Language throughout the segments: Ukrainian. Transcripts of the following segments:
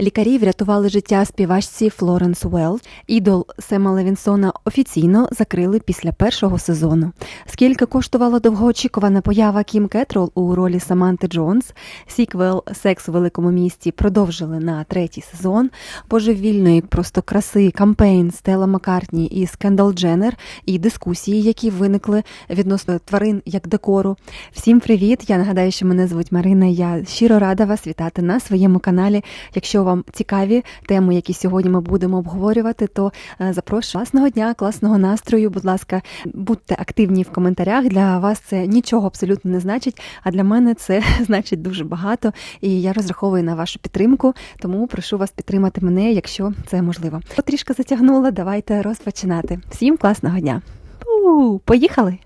Лікарі врятували життя співачці Флоренс Уелч. Ідол Сема Левінсона офіційно закрили після першого сезону. Скільки коштувала довгоочікувана поява Кім Кетрол у ролі Саманти Джонс? Сіквел Секс у великому місті продовжили на третій сезон. Божевільної просто краси, кампейн Стела Маккартні і Скендал Дженнер і дискусії, які виникли відносно тварин як декору. Всім привіт! Я нагадаю, що мене звуть Марина. Я щиро рада вас вітати на своєму каналі. Якщо вам цікаві теми, які сьогодні ми будемо обговорювати, то е, запрошую класного дня, класного настрою. Будь ласка, будьте активні в коментарях. Для вас це нічого абсолютно не значить, а для мене це значить дуже багато. І я розраховую на вашу підтримку, тому прошу вас підтримати мене, якщо це можливо. Трішки затягнула. Давайте розпочинати. Всім класного дня! У, Поїхали!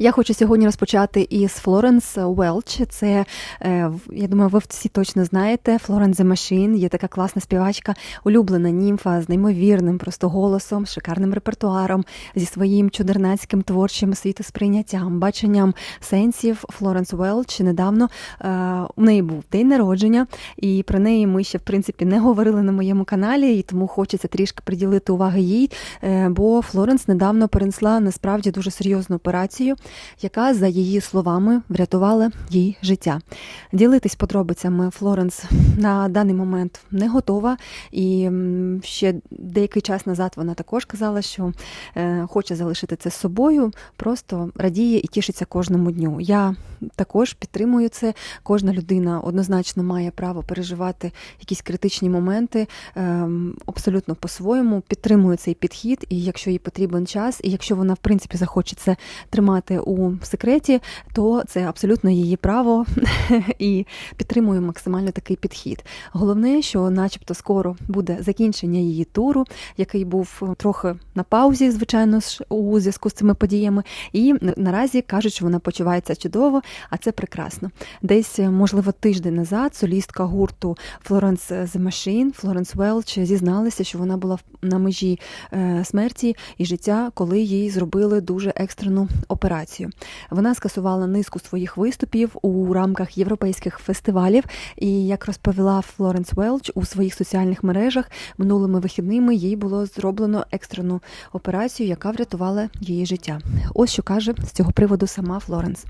Я хочу сьогодні розпочати із Флоренс Уелч. Це е, я думаю, ви всі точно знаєте. Флоренс The є така класна співачка, улюблена німфа з неймовірним просто голосом, шикарним репертуаром, зі своїм чудернацьким творчим світосприйняттям, баченням сенсів. Флоренс Уелч недавно е, у неї був день народження, і про неї ми ще в принципі не говорили на моєму каналі, і тому хочеться трішки приділити уваги їй. Е, бо Флоренс недавно перенесла насправді дуже серйозну операцію яка, за її словами, врятувала їй життя. Ділитись подробицями Флоренс на даний момент не готова, і ще деякий час назад вона також казала, що е, хоче залишити це з собою, просто радіє і тішиться кожному дню. Я також підтримую це. Кожна людина однозначно має право переживати якісь критичні моменти е, абсолютно по-своєму. Підтримую цей підхід, і якщо їй потрібен час, і якщо вона в принципі захоче це тримати у секреті, то це абсолютно її право і підтримую максимально такий підхід. Головне, що, начебто, скоро буде закінчення її туру, який був трохи на паузі, звичайно ж, у зв'язку з цими подіями. І наразі кажуть, що вона почувається чудово, а це прекрасно. Десь, можливо, тиждень назад солістка гурту Florence The Machine, Флоренс Велч зізналася, що вона була на межі е, смерті і життя, коли їй зробили дуже екстрену операцію операцію. Вона скасувала низку своїх виступів у рамках європейських фестивалів. І як розповіла Флоренс Велч у своїх соціальних мережах, минулими вихідними їй було зроблено екстрену операцію, яка врятувала її життя. Ось що каже з цього приводу сама Флоренс.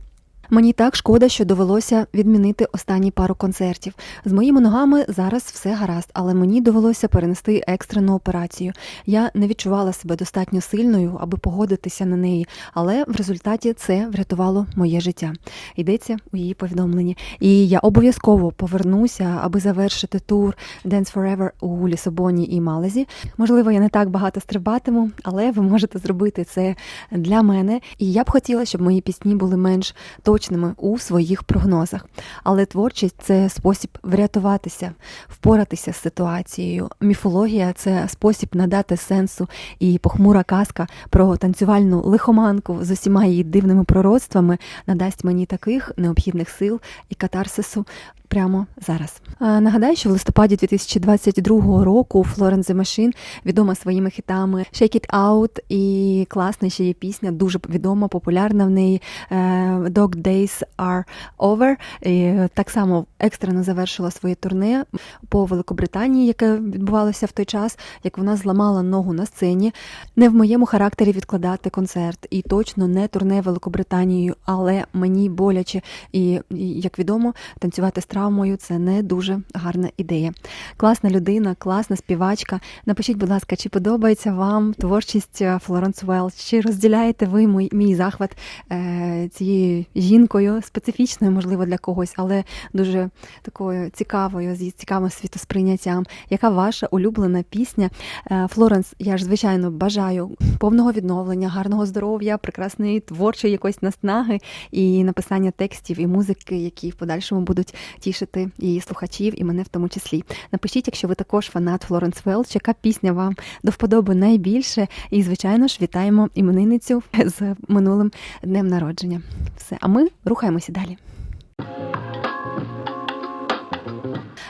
Мені так шкода, що довелося відмінити останні пару концертів. З моїми ногами зараз все гаразд, але мені довелося перенести екстрену операцію. Я не відчувала себе достатньо сильною, аби погодитися на неї, але в результаті це врятувало моє життя. Йдеться у її повідомленні. І я обов'язково повернуся, аби завершити тур Dance Forever у Лісабоні і Малезі. Можливо, я не так багато стрибатиму, але ви можете зробити це для мене. І я б хотіла, щоб мої пісні були менш точні точними у своїх прогнозах. Але творчість це спосіб врятуватися, впоратися з ситуацією. Міфологія це спосіб надати сенсу і похмура казка про танцювальну лихоманку з усіма її дивними пророцтвами надасть мені таких необхідних сил і катарсису прямо зараз. Нагадаю, що в листопаді 2022 року Florence the Machine відома своїми хітами Shake It Out і класна ще є пісня, дуже відома, популярна в неї е, Dog Days Are Over. І Так само екстрено завершила своє турне по Великобританії, яке відбувалося в той час, як вона зламала ногу на сцені. Не в моєму характері відкладати концерт, і точно не турне Великобританією, але мені боляче і, як відомо, танцювати з травмою це не дуже гарна ідея. Класна людина, класна співачка. Напишіть, будь ласка, чи подобається вам творчість Флоренс Уелч, чи розділяєте ви мій, мій захват е, цією жінкою, специфічною, можливо, для когось, але дуже такою цікавою, з цікавим світосприйняттям. Яка ваша улюблена пісня? Е, Флоренс, я ж, звичайно, бажаю повного відновлення, гарного здоров'я, прекрасної творчої якоїсь наснаги і написання текстів і музики, які в подальшому будуть тішити її слухачів і мене в тому числі. Напишіть, якщо ви також фанат Флоренс Велч, яка пісня вам до вподоби найбільше. І, звичайно ж, вітаємо іменинницю з минулим днем народження. Все, а ми рухаємося далі.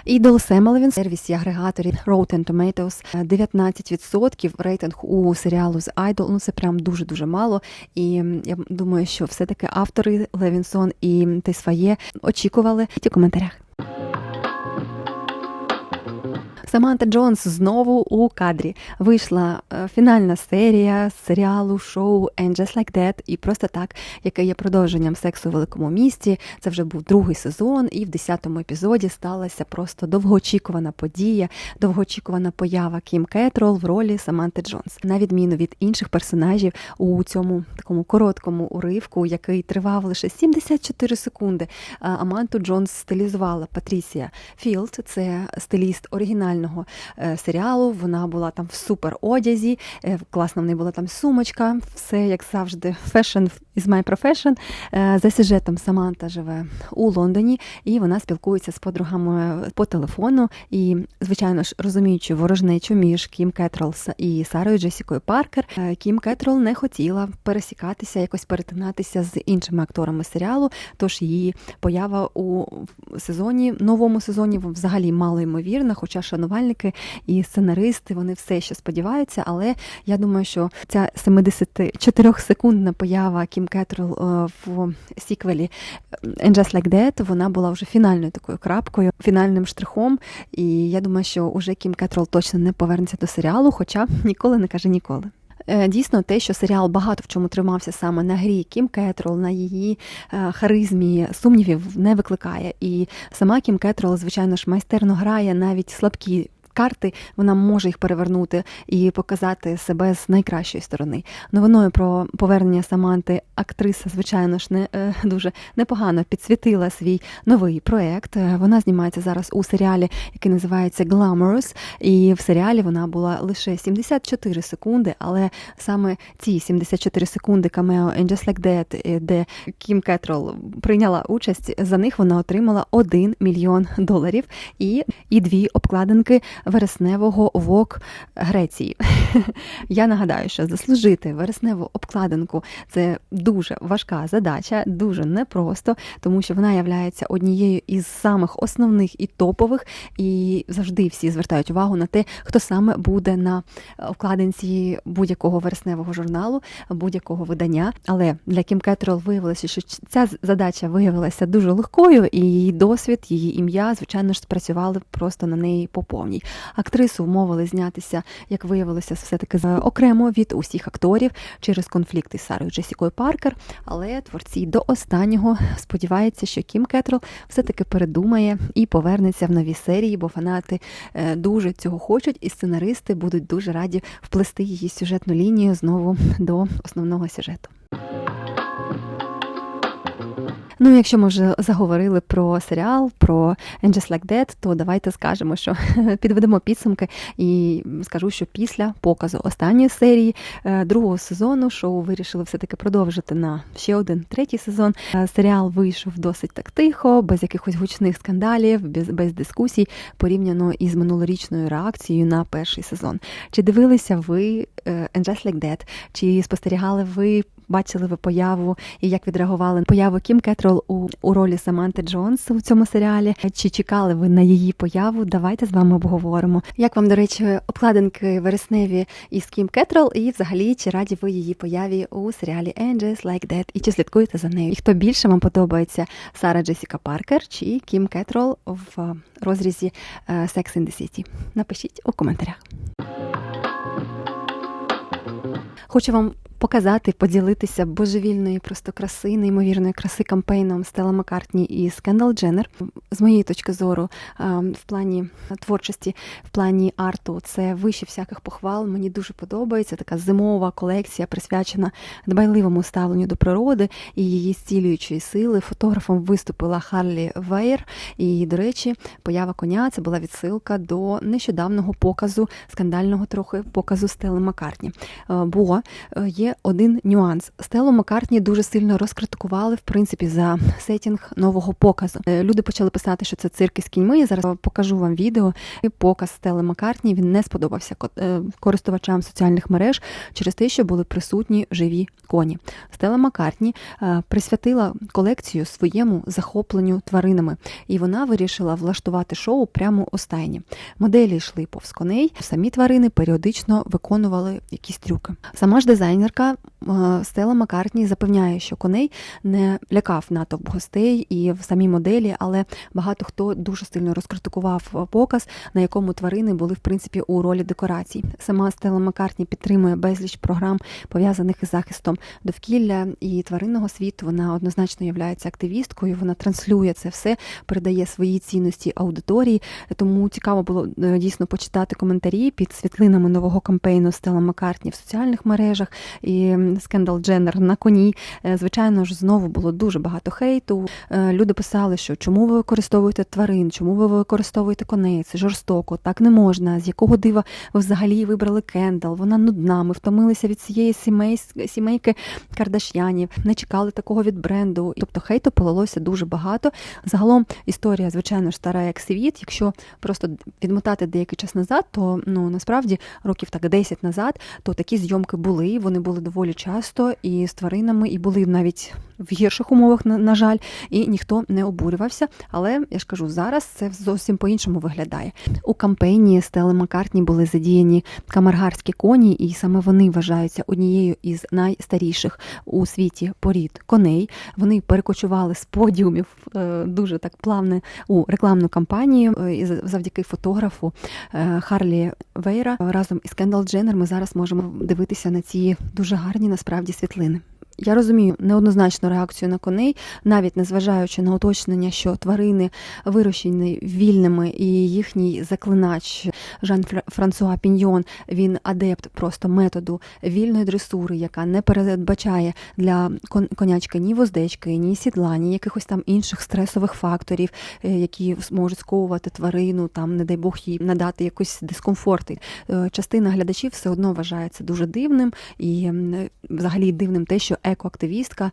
Ідол Семелевін, сервісі агрегаторів Rotten Tomatoes 19% рейтинг у серіалу з Idol. Ну це прям дуже дуже мало. І я думаю, що все-таки автори Левінсон і Тесфає очікували в коментарях. Саманта Джонс знову у кадрі. Вийшла е, фінальна серія серіалу шоу And Just Like That, і просто так, яке є продовженням сексу у великому місті. Це вже був другий сезон, і в 10-му епізоді сталася просто довгоочікувана подія, довгоочікувана поява Кім Кетрол в ролі Саманти Джонс. На відміну від інших персонажів у цьому такому короткому уривку, який тривав лише 74 секунди. Аманту Джонс стилізувала Патрісія Філд, це стиліст оригінального е, серіалу. Вона була там в супер одязі, е, класна в неї була там сумочка, все як завжди, fashion is my profession. Е, За сюжетом Саманта живе у Лондоні, і вона спілкується з подругами по телефону. І, звичайно ж, розуміючи ворожнечу між Кім Кетрол і Сарою Джесікою Паркер, е, Кім Кетрол не хотіла пересікатися, якось перетинатися з іншими акторами серіалу. Тож її поява у сезоні, новому сезоні, взагалі мало ймовірна, хоча шанувальники і сценаристи вони все ще сподіваються. Але я думаю, що ця 74-секундна поява Кім Кетрол в сіквелі And Just Like That, вона була вже фінальною такою крапкою, фінальним штрихом. І я думаю, що уже Кім Кетрол точно не повернеться до серіалу, хоча ніколи не каже ніколи. Е, Дійсно, те, що серіал багато в чому тримався саме на грі Кім Кетрол, на її е, харизмі, сумнівів не викликає. І сама Кім Кетрол, звичайно ж, майстерно грає навіть слабкі. Карти вона може їх перевернути і показати себе з найкращої сторони. Новиною про повернення Саманти актриса, звичайно ж, не е, дуже непогано підсвітила свій новий проект. Е, Вона знімається зараз у серіалі, який називається Glamorous, і в серіалі вона була лише 74 секунди, але саме ці 74 секунди камео And Just Like That, е, де Кім Кетрол прийняла участь, за них вона отримала 1 мільйон доларів і, і дві обкладинки вересневого ВОК Греції. Я нагадаю, що заслужити вересневу обкладинку це дуже важка задача, дуже непросто, тому що вона є однією із самих основних і топових, і завжди всі звертають увагу на те, хто саме буде на обкладинці будь-якого вересневого журналу, будь-якого видання. Але для Кім Кетрол виявилося, що ця задача виявилася дуже легкою, і її досвід, її ім'я, звичайно ж, спрацювали просто на неї по повній. Актрису вмовили знятися, як виявилося, все-таки окремо від усіх акторів через конфлікти з Сарою Джесікою Паркер. Але творці до останнього сподіваються, що Кім Кетрол все-таки передумає і повернеться в нові серії, бо фанати е, дуже цього хочуть, і сценаристи будуть дуже раді вплести її сюжетну лінію знову до основного сюжету. Ну, якщо ми вже заговорили про серіал, про And Just Like That, то давайте скажемо, що підведемо підсумки і скажу, що після показу останньої серії е, другого сезону шоу вирішили все-таки продовжити на ще один третій сезон. Е, Серіал вийшов досить так тихо, без якихось гучних скандалів, без, без дискусій, порівняно із минулорічною реакцією на перший сезон. Чи дивилися ви е, And Just Like That? Чи спостерігали ви? Бачили ви появу і як відреагували появу Кім Кетрол у, у ролі Саманти Джонс у цьому серіалі? Чи чекали ви на її появу? Давайте з вами обговоримо. Як вам, до речі, обкладинки вересневі із Кім Кетрол, і взагалі чи раді ви її появі у серіалі Just Like That? І чи слідкуєте за нею? І хто більше вам подобається Сара Джесіка Паркер чи Кім Кетрол в розрізі е, Sex and the City? Напишіть у коментарях. Хочу вам показати, поділитися божевільної просто краси, неймовірної краси кампейном Стела Маккартні і Скендал Дженнер. З моєї точки зору, в плані творчості, в плані арту, це вище всяких похвал. Мені дуже подобається така зимова колекція, присвячена дбайливому ставленню до природи і її зцілюючої сили. Фотографом виступила Харлі Вейер. І, до речі, поява коня це була відсилка до нещодавнього показу, скандального трохи показу Стели Маккартні. Бо є один нюанс. Стелу Маккартні дуже сильно розкритикували в принципі за сетінг нового показу. Е, Люди почали писати, що це цирк із кіньми. Я зараз покажу вам відео. Показ Стели Маккартні він не сподобався е, користувачам соціальних мереж через те, що були присутні живі коні. Стела Маккартні е, присвятила колекцію своєму захопленню тваринами, і вона вирішила влаштувати шоу прямо у стайні. Моделі йшли повз коней, самі тварини періодично виконували якісь трюки. Сама ж дизайнерка співачка е, Стела Маккартні запевняє, що коней не лякав натовп гостей і в самій моделі, але багато хто дуже сильно розкритикував показ, на якому тварини були в принципі у ролі декорацій. Сама Стела Маккартні підтримує безліч програм, пов'язаних із захистом довкілля і тваринного світу. Вона однозначно є активісткою. Вона транслює це все, передає свої цінності аудиторії. Тому цікаво було е, дійсно почитати коментарі під світлинами нового кампейну Стела Маккартні в соціальних мережах і Скендал Дженнер на коні. Е, Звичайно ж, знову було дуже багато хейту. Е, Люди писали, що чому ви використовуєте тварин, чому ви використовуєте коней? Це жорстоко, так не можна. З якого дива ви взагалі вибрали Кендал? Вона нудна. Ми втомилися від цієї сімей, сімейки Кардаш'янів, не чекали такого від бренду. Тобто хейту полилося дуже багато. Загалом історія, звичайно ж, стара як світ. Якщо просто відмотати деякий час назад, то ну насправді років так 10 назад, то такі зйомки були. Вони були доволі часто і з тваринами, і були навіть в гірших умовах, на, жаль, і ніхто не обурювався. Але я ж кажу, зараз це зовсім по-іншому виглядає. У кампейні Стели Маккартні були задіяні камаргарські коні, і саме вони вважаються однією із найстаріших у світі порід коней. Вони перекочували з подіумів е, дуже так плавно у рекламну кампанію. е, І за- завдяки фотографу е, Харлі Вейра разом із Кендал Дженнер ми зараз можемо дивитися на ці дуже гарні насправді світлини. Я розумію неоднозначну реакцію на коней, навіть незважаючи на уточнення, що тварини вирощені вільними, і їхній заклинач Жан Фра- Франсуа Піньйон він адепт просто методу вільної дресури, яка не передбачає для кон- конячки ні воздечки, ні сідла, ні якихось там інших стресових факторів, е, які можуть сковувати тварину, там, не дай Бог, їй надати якийсь дискомфорт. Е, Частина глядачів все одно вважає це дуже дивним і е, взагалі дивним те, що екоактивістка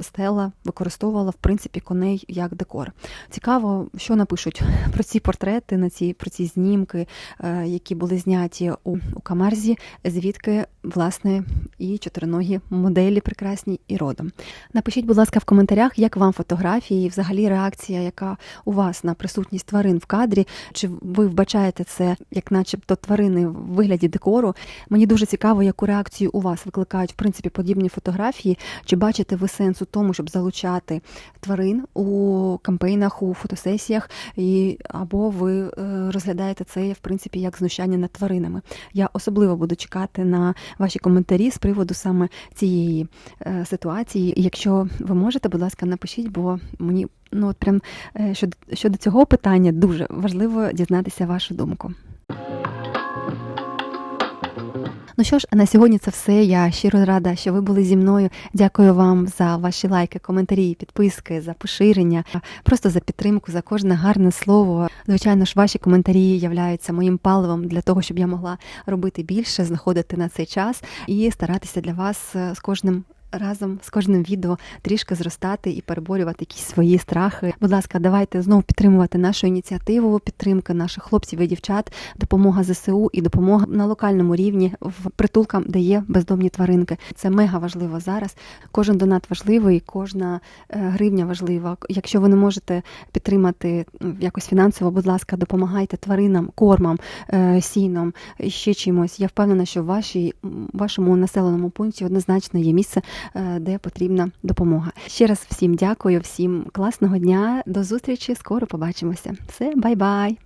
Стела використовувала в принципі коней як декор. Цікаво, що напишуть про ці портрети, на ці про ці знімки, е, які були зняті у, у Камарзі, звідки власне і чотириногі моделі прекрасні і родом. Напишіть, будь ласка, в коментарях, як вам фотографії, і взагалі реакція, яка у вас на присутність тварин в кадрі, чи ви вбачаєте це як, начебто, тварини в вигляді декору. Мені дуже цікаво, яку реакцію у вас викликають в принципі подібні фотографії. Чи бачите ви сенс у тому, щоб залучати тварин у кампейнах, у фотосесіях, і або ви е, розглядаєте це в принципі як знущання над тваринами? Я особливо буду чекати на ваші коментарі з приводу саме цієї е, ситуації. Якщо ви можете, будь ласка, напишіть, бо мені ну от прям е, щодо, щодо цього питання дуже важливо дізнатися вашу думку. Ну що ж, на сьогодні це все. Я щиро рада, що ви були зі мною. Дякую вам за ваші лайки, коментарі, підписки, за поширення, просто за підтримку, за кожне гарне слово. Звичайно ж, ваші коментарі являються моїм паливом для того, щоб я могла робити більше, знаходити на цей час і старатися для вас е, з кожним. Разом з кожним відео трішки зростати і переборювати якісь свої страхи. Будь ласка, давайте знову підтримувати нашу ініціативу, підтримки наших хлопців і дівчат, допомога ЗСУ і допомога на локальному рівні в притулкам, де є бездомні тваринки. Це мега важливо зараз. Кожен донат важливий, кожна е, гривня важлива. Якщо ви не можете підтримати якось фінансово, будь ласка, допомагайте тваринам, кормам, е, сіном, ще чимось. Я впевнена, що в вашій вашому населеному пункті однозначно є місце, де потрібна допомога. Ще раз всім дякую, всім класного дня. До зустрічі. Скоро побачимося. Все, бай-бай.